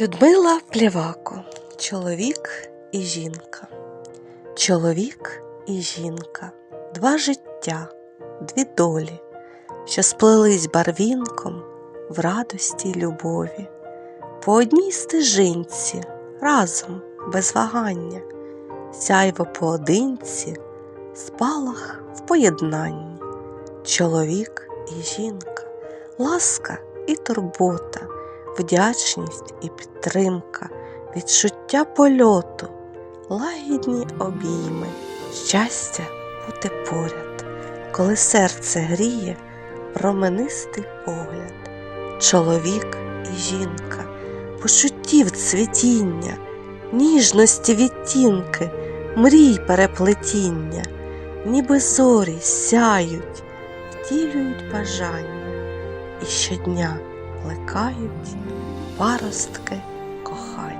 Людмила Плєвако Чоловік і жінка. Чоловік і жінка, два життя, дві долі, що сплелись барвінком в радості й любові. По одній стежинці, разом, без вагання, сяйво поодинці, спалах в поєднанні. Чоловік і жінка, ласка і турбота, вдячність і підтримка, відчуття польоту, лагідні обійми, щастя бути поряд, коли серце гріє, променистий погляд, чоловік і жінка, почуттів цвітіння, ніжності відтінки, мрій переплетіння, ніби зорі сяють, втілюють бажання. І щодня плекають паростки кохання.